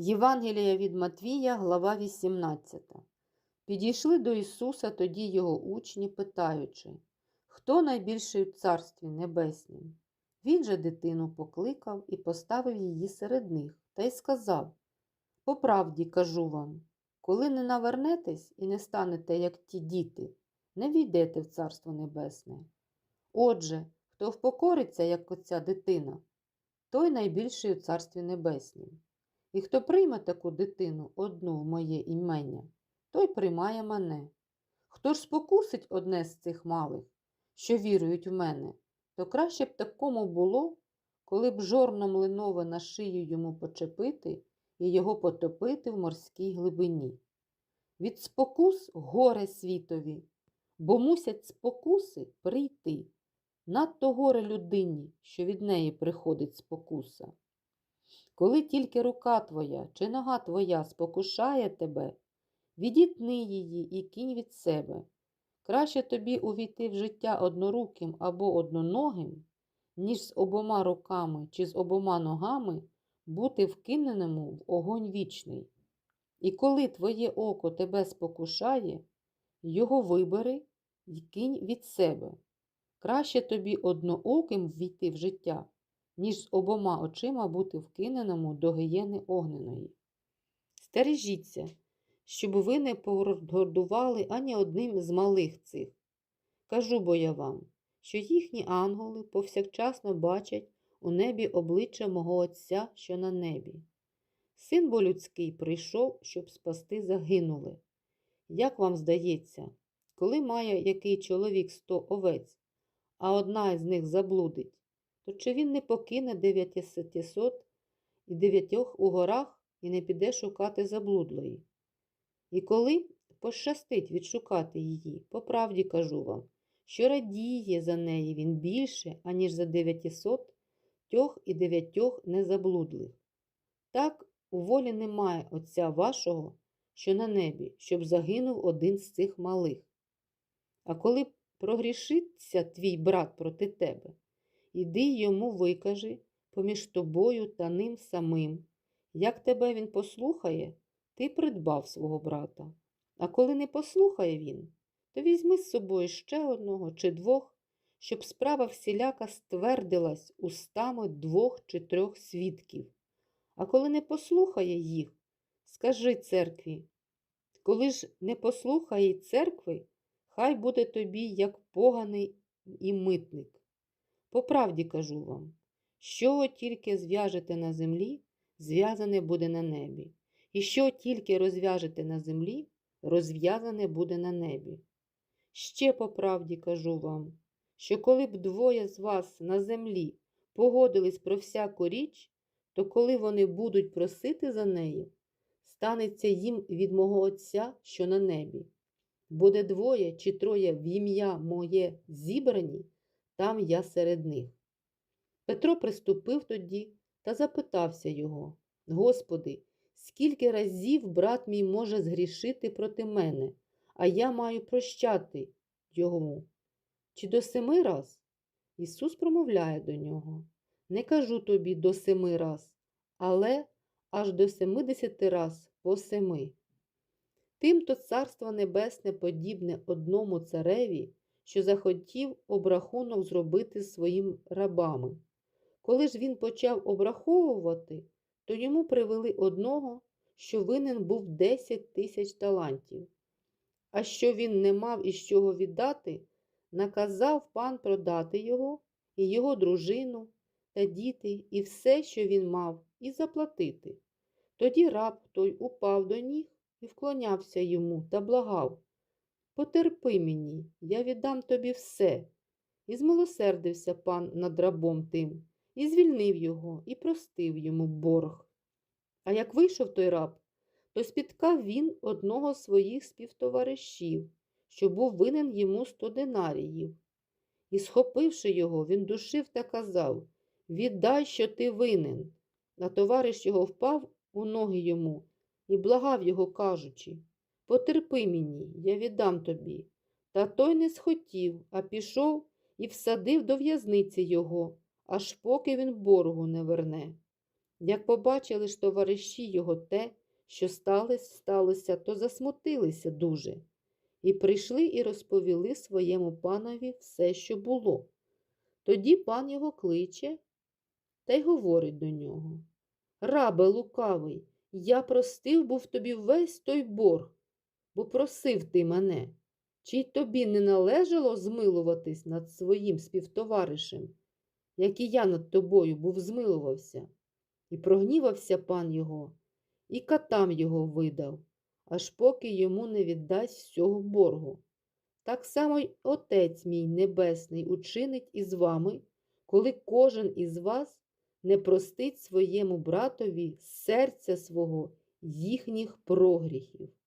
Євангелія від Матвія, глава 18. Підійшли до Ісуса тоді його учні, питаючи, хто найбільший у Царстві Небеснім? Він же дитину покликав і поставив її серед них, та й сказав: По правді кажу вам, коли не навернетесь і не станете, як ті діти, не війдете в Царство Небесне. Отже, хто впокориться, як оця дитина, той найбільший у Царстві Небеснім. І хто прийме таку дитину одну в моє імення, той приймає мене. Хто ж спокусить одне з цих малих, що вірують в мене, то краще б такому було, коли б жорно млинове на шию йому почепити і його потопити в морській глибині. Від спокус горе світові, бо мусять спокуси прийти. Надто горе людині, що від неї приходить спокуса. Коли тільки рука твоя чи нога твоя спокушає тебе, відітни її і кінь від себе. Краще тобі увійти в життя одноруким або одноногим, ніж з обома руками чи з обома ногами бути вкиненому в огонь вічний. І коли твоє око тебе спокушає, його вибери й кинь від себе. Краще тобі однооким ввійти в життя, ніж з обома очима бути вкиненому до гієни огненої. Стережіться, щоб ви не погордували ані одним з малих цих. Кажу бо я вам, що їхні ангели повсякчасно бачать у небі обличчя мого Отця, що на небі. Син бо людський прийшов, щоб спасти загинули. Як вам здається, коли має який чоловік сто овець, а одна із них заблудить, то чи він не покине дев'ятисотісот і дев'ятьох у горах і не піде шукати заблудлої? І коли пощастить відшукати її, по правді кажу вам, що радіє за неї він більше, аніж за дев'ятісот тьох і дев'ятьох незаблудлих. Так у волі немає Отця вашого, що на небі, щоб загинув один з цих малих. А коли прогрішиться твій брат проти тебе, іди йому викажи поміж тобою та ним самим. Як тебе він послухає, ти придбав свого брата. А коли не послухає він, то візьми з собою ще одного чи двох, щоб справа всіляка ствердилась устами двох чи трьох свідків. А коли не послухає їх, скажи церкві, коли ж не послухає церкви, хай буде тобі як поганий і митник. По правді кажу вам, що тільки зв'яжете на землі, зв'язане буде на небі, і що тільки розв'яжете на землі, розв'язане буде на небі. Ще по правді кажу вам, що коли б двоє з вас на землі погодились про всяку річ, то коли вони будуть просити за неї, станеться їм від мого Отця, що на небі. Буде двоє чи троє в ім'я моє зібрані, там я серед них. Петро приступив тоді та запитався його: Господи, скільки разів брат мій може згрішити проти мене, а я маю прощати йому? Чи до семи раз? Ісус промовляє до нього: Не кажу тобі до семи раз, але аж до семидесяти раз по семи. Тимто царство небесне подібне одному цареві, що захотів обрахунок зробити своїм рабами. Коли ж він почав обраховувати, то йому привели одного, що винен був 10 тисяч талантів. А що він не мав із чого віддати, наказав пан продати його, і його дружину та діти, і все, що він мав, і заплатити. Тоді раб той упав до ніг і вклонявся йому та благав Потерпи мені, я віддам тобі все. І змилосердився пан над рабом тим, і звільнив його, і простив йому борг. А як вийшов той раб, то спіткав він одного з своїх співтоваришів, що був винен йому сто динаріїв. І, схопивши його, він душив та казав Віддай, що ти винен. А товариш його впав у ноги йому і благав його, кажучи Потерпи мені, я віддам тобі. Та той не схотів, а пішов і всадив до в'язниці його, аж поки він боргу не верне. Як побачили ж товариші його те, що сталося, сталося, то засмутилися дуже, і прийшли і розповіли своєму панові все, що було. Тоді пан його кличе та й говорить до нього. Рабе лукавий, я простив був тобі весь той борг, бо просив ти мене. Чи й тобі не належало змилуватись над своїм співтоваришем, як і я над тобою був змилувався? І прогнівався пан його, і катам його видав, аж поки йому не віддасть всього боргу. Так само й Отець мій Небесний учинить із вами, коли кожен із вас не простить своєму братові серця свого їхніх прогріхів.